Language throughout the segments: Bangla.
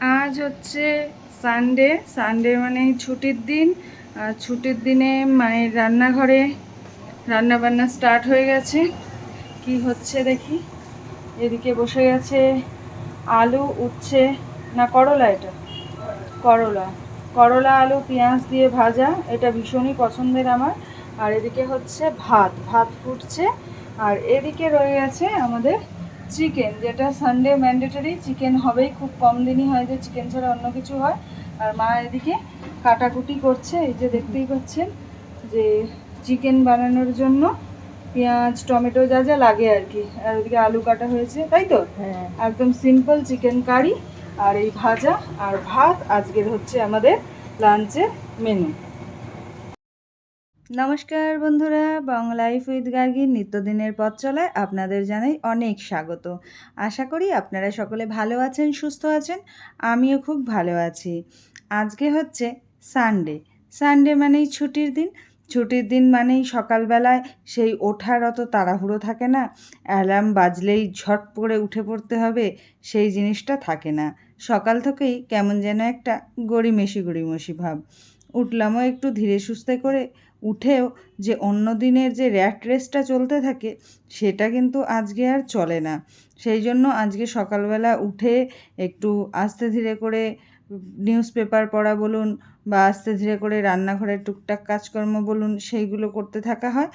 আজ হচ্ছে সানডে সানডে মানে ছুটির দিন। আর ছুটির দিনে মায়ের রান্নাঘরে রান্না বান্না স্টার্ট হয়ে গেছে। কি হচ্ছে দেখি? এদিকে বসে গেছে আলু উঠছে না, করলা এটা? করলা। করলা, আলু, পেঁয়াজ দিয়ে ভাজা। এটা ভীষণই পছন্দের আমার। আর এদিকে হচ্ছে ভাত। ভাত ফুটছে। আর এদিকে রয়ে গেছে আমাদের চিকেন যেটা সানডে ম্যান্ডেটরি চিকেন হবেই খুব কম দিনই হয় যে চিকেন ছাড়া অন্য কিছু হয়। আর মা এদিকে কাটাকুটি করছে এই যে দেখতেই পাচ্ছেন যে চিকেন বানানোর জন্য পেঁয়াজ টমেটো যা যা লাগে আর কি। আর ওদিকে আলু কাটা হয়েছে তাই তো? হ্যাঁ। একদম সিম্পল চিকেন কারি আর এই ভাজা। আর ভাত আজকের হচ্ছে আমাদের লাঞ্চের মেনু নমস্কার বন্ধুরা, বাংলা লাইফ উইথ গার্গির নিত্যদিনের পথ চলায় আপনাদের জানাই অনেক স্বাগত। আশা করি আপনারা সকলে ভালো আছেন, সুস্থ আছেন, আমিও খুব ভালো আছি। আজকে হচ্ছে সানডে সানডে মানেই ছুটির দিন। ছুটির দিন মানেই সকালবেলায় সেই ওঠার অত তাড়াহুড়ো থাকে না। অ্যালার্ম বাজলেই ঝট করে উঠে পড়তে হবে, সেই জিনিসটা থাকে না। সকাল থেকেই কেমন যেন একটা গড়িমেশি গড়িমসি ভাব। উঠলামও একটু ধীরে সুস্থে করে উঠেও যে অন্য দিনের যে র্যাট রেসটা চলতে থাকে, সেটা কিন্তু আজকে আর চলে না। সেই জন্য আজকে সকালবেলা উঠে একটু আস্তে ধীরে করে নিউজ পেপার পড়া বলুন বা আস্তে ধীরে করে রান্নাঘরের টুকটাক কাজকর্ম বলুন, সেইগুলো করতে থাকা হয়।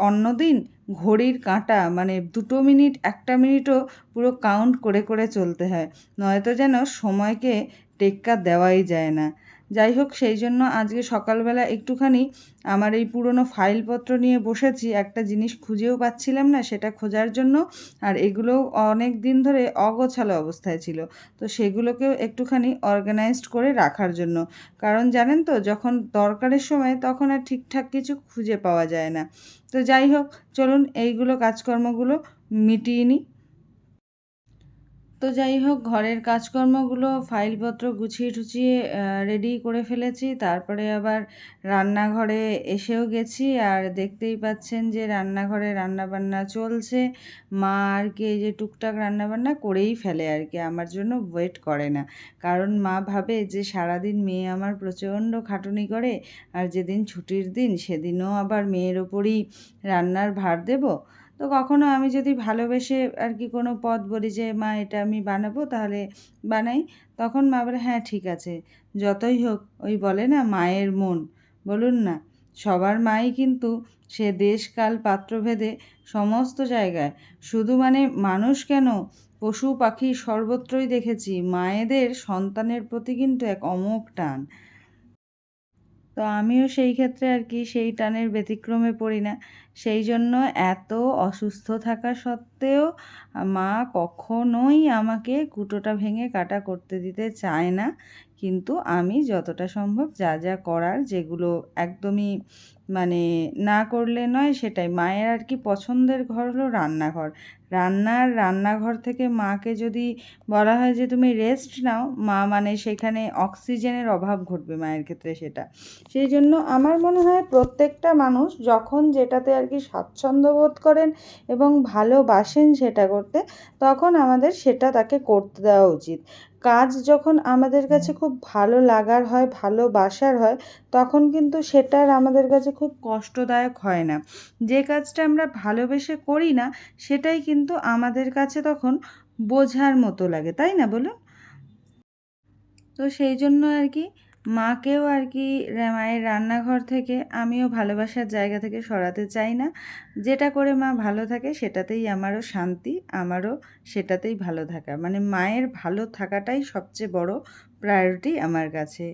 অন্যদিন ঘড়ির কাঁটা মানে দুটো মিনিট, একটা মিনিটও পুরো কাউন্ট করে করে চলতে হয়। নয়তো যেন সময়কে টেক্কা দেওয়াই যায় না। যাই হোক, সেই জন্য আজকে সকালবেলা একটুখানি আমার এই পুরনো ফাইলপত্র নিয়ে বসেছি। একটা জিনিস খুঁজেও পাচ্ছিলাম না, সেটা খোঁজার জন্য। আর এগুলোও অনেক দিন ধরে অগোছালো অবস্থায় ছিল। তো সেগুলোকেও একটুখানি অর্গানাইজড করে রাখার জন্য। কারণ জানেন তো, যখন দরকারের সময় তখন আর ঠিকঠাক কিছু খুঁজে পাওয়া যায় না। তো যাই হোক, চলুন এইগুলো কাজকর্মগুলো মিটিয়ে নিই। তো যাই হোক, ঘরের কাজকর্মগুলো, ফাইলপত্র গুছিয়ে টুছিয়ে রেডি করে ফেলেছি। তারপরে আবার রান্নাঘরে এসেও গেছি। আর দেখতেই পাচ্ছেন যে রান্নাঘরে রান্নাবান্না চলছে। মা আর কি এই যে টুকটাক রান্নাবান্না করেই ফেলে আর কি, আমার জন্য ওয়েট করে না। কারণ মা ভাবে যে সারাদিন মেয়ে আমার প্রচণ্ড খাটুনি করে, আর যেদিন ছুটির দিন সেদিনও আবার মেয়ের ওপরই রান্নার ভার দেবো। তো কখনো আমি যদি ভালোবেসে আর কি কোনো পদ বলি যে, মা, এটা আমি বানাবো, তাহলে বানাই, তখন মা বলে হ্যাঁ ঠিক আছে। যতই হোক, ওই বলে না, মায়ের মন। বলুন না, সবার মাই কিন্তু সে দেশকাল পাত্রভেদে সমস্ত জায়গায়। শুধু মানে মানুষ কেন? পশু, পাখি সর্বত্রই দেখেছি, মায়েদের সন্তানের প্রতি কিন্তু এক অমোঘ টান। তো আমিও সেই ক্ষেত্রে আর কি সেই টানের ব্যতিক্রমে পড়ি না। সেই জন্য এত অসুস্থ থাকা সত্ত্বেও মা কখনোই আমাকে কুটোটা ভেঙে কাটা করতে দিতে চায় না। কিন্তু আমি যতটা সম্ভব যা যা করার যেগুলো একদমই মানে না করলে নয় সেটাই। মায়ের আর কি পছন্দের ঘর হলো রান্নাঘর। রান্নার রান্নাঘর থেকে মাকে যদি বলা হয় যে, তুমি রেস্ট নাও। মা মানে সেখানে অক্সিজেনের অভাব ঘটবে মায়ের ক্ষেত্রে সেটা। সেই জন্য আমার মনে হয় প্রত্যেকটা মানুষ যখন যেটাতে আর কি স্বাচ্ছন্দ্য বোধ করেন এবং ভালোবাসেন সেটা করতে, তখন আমাদের সেটা তাকে করতে দেওয়া উচিত। কাজ যখন আমাদের কাছে খুব ভালো লাগার হয় ভালোবাসার হয়, তখন কিন্তু সেটার আমাদের কাছে খুব কষ্টদায়ক হয় না। যে কাজটা আমরা ভালোবেসে করি না, সেটাই কিন্তু আমাদের কাছে তখন বোঝার মতো লাগে, তাই না বলুন? তো সেই জন্য আর কি মাকেও আর কি মায়ের রান্নাঘর থেকে আমিও ভালোবাসার জায়গা থেকে সরাতে চাই না। যেটা করে মা ভালো থাকে সেটাতেই আমারও শান্তি, আমারও সেটাতেই ভালো থাকা। মানে মায়ের ভালো থাকাটাই সবচেয়ে বড় প্রায়োরিটি আমার কাছে।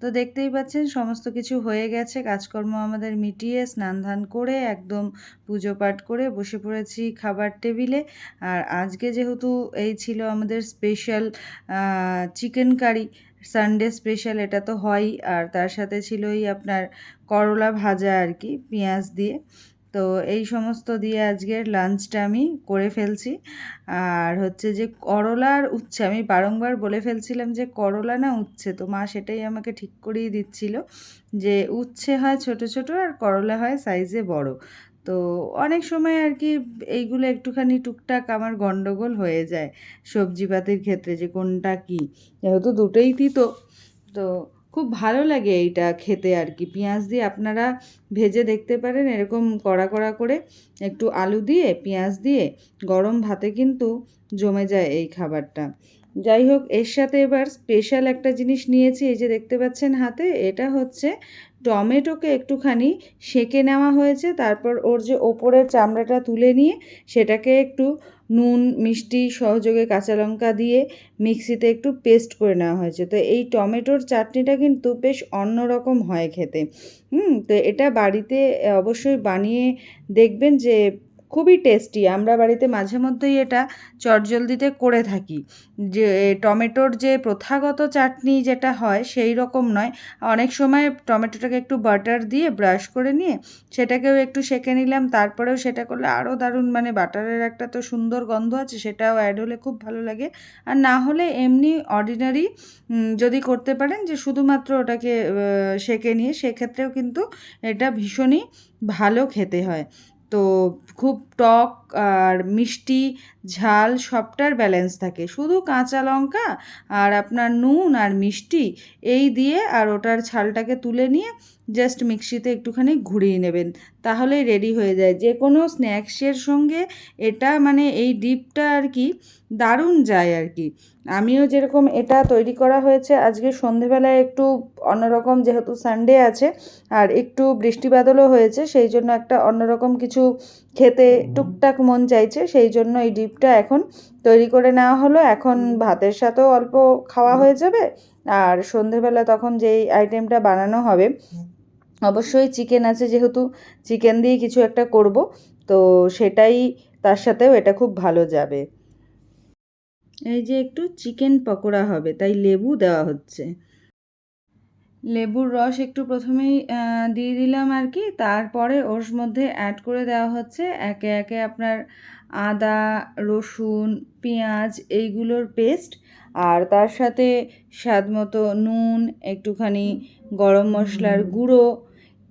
তো দেখতেই পাচ্ছেন, সমস্ত কিছু হয়ে গেছে, কাজকর্ম আমাদের মিটিয়ে স্নান ধান করে, একদম পুজো পাঠ করে বসে পড়েছি খাবার টেবিলে। আর আজকে যেহেতু এই ছিল আমাদের special chicken curry Sunday special এটা তো হয়ই, আর তার সাথে ছিলই আপনার করলা ভাজা আর কি, পেঁয়াজ দিয়ে। তো এই সমস্ত দিয়ে আজকের লাঞ্চটা আমি করে ফেলছি। আর হচ্ছে যে করলা আর উচ্ছে, আমি বারংবার বলে ফেলছিলাম যে করলা না উচ্ছে, তো মা সেটাই আমাকে ঠিক করেই দিচ্ছিল যে উচ্ছে হয় ছোট ছোট আর করলা হয় সাইজে বড়। তো অনেক সময় আর কি এইগুলো একটুখানি টুকটাক আমার গন্ডগোল হয়ে যায় সবজিপাতির ক্ষেত্রে যে কোনটা কী? যেহেতু দুটোই তিতো, তো খুব ভালো লাগে এইটা খেতে আর কি পেঁয়াজ দিয়ে আপনারা ভেজে দেখতে পারেন, এরকম কড়া কড়া করে একটু আলু দিয়ে, পেঁয়াজ দিয়ে গরম ভাতে কিন্তু জমে যায় এই খাবারটা। যাই হোক, এর সাথে এবার স্পেশাল একটা জিনিস নিয়েছি, এই যে দেখতে পাচ্ছেন হাতে, এটা হচ্ছে টমেটোকে একটুখানি সেঁকে নেওয়া হয়েছে। তারপর ওর যে ওপরের চামড়াটা তুলে নিয়ে সেটাকে একটু নুন, মিষ্টি, সহযোগে কাঁচা লঙ্কা দিয়ে মিক্সিতে একটু পেস্ট করে নেওয়া হয়েছে। তো এই টমেটোর চাটনিটা কিন্তু বেশ অন্যরকম হয় খেতে। হুম, তো এটা বাড়িতে অবশ্যই বানিয়ে দেখবেন যে খুবই টেস্টি। আমরা বাড়িতে মাঝে মধ্যেই এটা চটজলদিতে করে থাকি। যে টমেটোর যে প্রথাগত চাটনি যেটা হয় সেই রকম নয়। অনেক সময় টমেটোটাকে একটু বাটার দিয়ে ব্রাশ করে নিয়ে সেটাকেও একটু সেঁকে নিলাম, তারপরেও সেটা করলে আরও দারুণ মানে বাটারের একটা তো সুন্দর গন্ধ আছে, সেটাও অ্যাড হলে খুব ভালো লাগে। আর না হলে এমনি অর্ডিনারি যদি করতে পারেন যে শুধুমাত্র ওটাকে সেঁকে নিয়ে সেক্ষেত্রেও কিন্তু এটা ভীষণই ভালো খেতে হয়। তো খুব টক আর মিষ্টি ঝাল সবটার ব্যালেন্স থাকে। শুধু কাঁচা লঙ্কা আর আপনার নুন আর মিষ্টি এই দিয়ে আর ওটার ছালটাকে তুলে নিয়ে জাস্ট মিক্সিতে একটুখানি ঘুরিয়ে নেবেন। তাহলেই রেডি হয়ে যায়। যে কোনো স্ন্যাক্সের সঙ্গে এটা মানে এই ডিপটা আর কি দারুণ যায় আর কি। আমিও যেরকম এটা তৈরি করা হয়েছে, আজকে সন্ধেবেলায় একটু অন্যরকম যেহেতু সানডে আছে, আর একটু বৃষ্টি বাদলও হয়েছে, সেই জন্য একটা অন্যরকম কিছু খেতে টুকটাক মন চাইছে, সেই জন্য এই ডিপটা এখন তৈরি করে নেওয়া হলো। এখন ভাতের সাথেও অল্প খাওয়া হয়ে যাবে, আর সন্ধেবেলা তখন যেই আইটেমটা বানানো হবে, অবশ্যই চিকেন আছে যেহেতু, চিকেন দিয়ে কিছু একটা করব, তো সেটাই তার সাথেও এটা খুব ভালো যাবে। এই যে একটু চিকেন পকোড়া হবে, তাই লেবু দেওয়া হচ্ছে। লেবুর রস একটু প্রথমেই দিয়ে দিলাম আর কি। তারপরে ওর মধ্যে অ্যাড করে দেওয়া হচ্ছে একে একে আপনার আদা, রসুন, পেঁয়াজ এইগুলোর পেস্ট আর তার সাথে স্বাদ মতো নুন, একটুখানি গরম মশলার গুঁড়ো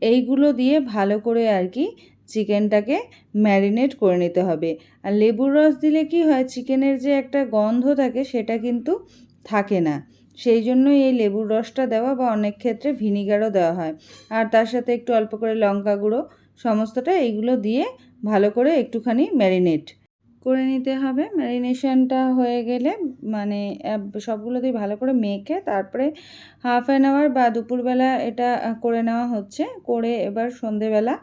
এইগুলো দিয়ে ভালো করে আর কি চিকেনটাকে ম্যারিনেট করে নিতে হবে। আর লেবুর রস দিলে কি হয়, চিকেনের যে একটা গন্ধ থাকে সেটা কিন্তু থাকে না। সেই জন্যই এই লেবুর রসটা দেওয়া বা অনেক ক্ষেত্রে ভিনিগারও দেওয়া হয়। আর তার সাথে একটু অল্প করে লঙ্কা গুঁড়ো, সমস্তটা এইগুলো দিয়ে ভালো করে একটুখানি ম্যারিনেট করে নিতে হবে। ম্যারিনেশনটা হয়ে গেলে মানে সবগুলো দিয়ে ভালো করে মেখে তারপরে হাফ অ্যান আওয়ার বা দুপুরবেলা এটা করে নেওয়া হচ্ছে। করে এবার সন্ধেবেলা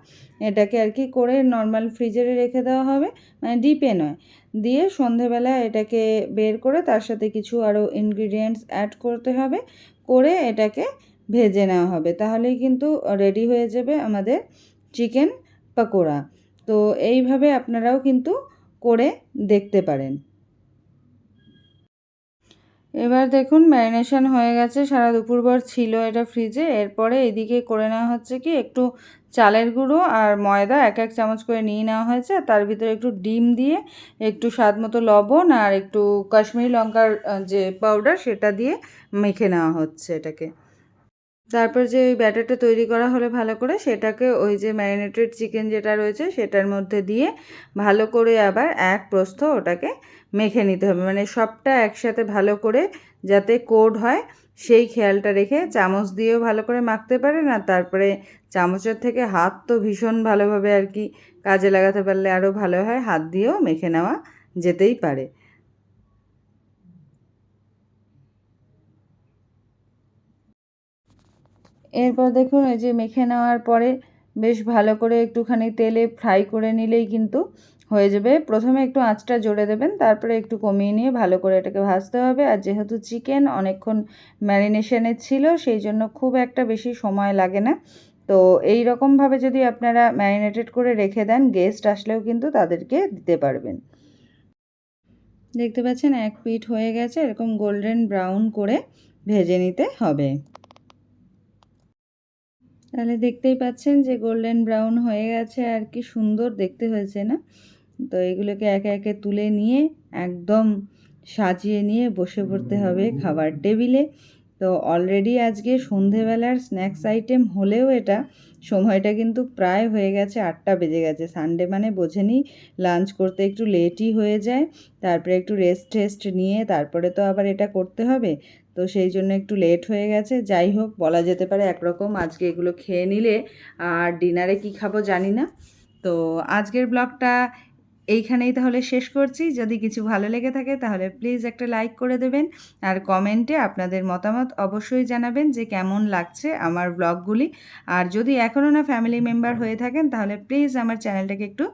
এটাকে আর কি করে নর্মাল ফ্রিজারে রেখে দেওয়া হবে। মানে ডিপে নয়। দিয়ে সন্ধেবেলা এটাকে বের করে তার সাথে কিছু আরও ইনগ্রিডিয়েন্টস অ্যাড করতে হবে। করে এটাকে ভেজে নেওয়া হবে। তাহলেই কিন্তু রেডি হয়ে যাবে আমাদের চিকেন পকোড়া। তো এইভাবে আপনারাও কিন্তু করে দেখতে পারেন। এবার দেখুন, ম্যারিনেশন হয়ে গেছে, সারা দুপুরভর ছিল এটা ফ্রিজে। এরপরে এদিকে করে নেওয়া হচ্ছে কি, একটু চালের গুঁড়ো আর ময়দা, এক এক চামচ করে নিয়ে নেওয়া হয়েছে। তার ভিতরে একটু ডিম দিয়ে, একটু স্বাদ মতো লবণ আর একটু কাশ্মীরি লঙ্কার যে পাউডার সেটা দিয়ে মেখে নেওয়া হচ্ছে এটাকে। তারপর যে ওই ব্যাটারটা তৈরি করা হলে ভালো করে সেটাকে ওই যে ম্যারিনেটেড চিকেন যেটা রয়েছে সেটার মধ্যে দিয়ে ভালো করে আবার এক প্রস্থ ওটাকে মেখে নিতে হবে। মানে সবটা একসাথে ভালো করে যাতে কোড হয়, সেই খেয়ালটা রেখে চামচ দিয়েও ভালো করে মাখতে পারে না তারপরে চামচের থেকে হাত তো ভীষণ ভালোভাবে আর কি কাজে লাগাতে পারলে আরও ভালো হয়, হাত দিয়েও মেখে নেওয়া যেতেই পারে। এরপর দেখুন, ওই যে মেখে নেওয়ার পরে বেশ ভালো করে একটুখানি তেলে ফ্রাই করে নিলেই কিন্তু হয়ে যাবে। প্রথমে একটু আঁচটা জোরে দেবেন, তারপরে একটু কমিয়ে নিয়ে ভালো করে এটাকে ভাজতে হবে। আর যেহেতু চিকেন অনেকক্ষণ ম্যারিনেশনে ছিল, সেই জন্য খুব একটা বেশি সময় লাগে না। তো এই রকমভাবে যদি আপনারা ম্যারিনেটেড করে রেখে দেন গেস্ট আসলেও কিন্তু তাদেরকে দিতে পারবেন। দেখতে পাচ্ছেন, এক পিঠ হয়ে গেছে, এরকম গোল্ডেন ব্রাউন করে ভেজে নিতে হবে। তাহলে দেখতেই পাচ্ছেন যে গোল্ডেন ব্রাউন হয়ে গেছে আর কি সুন্দর দেখতে হয়েছে না? তো এগুলোকে একে একে তুলে নিয়ে একদম সাজিয়ে নিয়ে বসে পড়তে হবে খাবার টেবিলে। তো অলরেডি আজকে সন্ধেবেলার স্ন্যাক্স আইটেম হলেও এটা সময়টা কিন্তু প্রায় হয়ে গেছে আটটা বেজে গেছে। সানডে মানে বোঝেনি লাঞ্চ করতে একটু লেটই হয়ে যায়, তারপরে একটু রেস্ট টেস্ট নিয়ে তারপরে তো আবার এটা করতে হবে। তো সেই জন্য একটু লেট হয়ে গেছে। যাই হোক, বলা যেতে পারে একরকম আজকে এগুলো খেয়ে নিলে। আর ডিনারে কি খাব জানি না। তো আজকের ব্লগটা এইখানেই তাহলে শেষ করছি। যদি কিছু ভালো লেগে থাকে তাহলে প্লিজ একটা লাইক করে দেবেন। আর কমেন্টে আপনাদের মতামত অবশ্যই জানাবেন যে কেমন লাগছে আমার ব্লগগুলি। আর যদি এখনও না ফ্যামিলি মেম্বার হয়ে থাকেন তাহলে প্লিজ আমার চ্যানেলটাকে একটু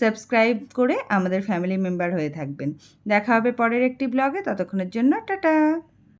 সাবস্ক্রাইব করে আমাদের ফ্যামিলি মেম্বার হয়ে থাকবেন। দেখা হবে পরের একটি ব্লগে ততক্ষণের জন্য টাটা!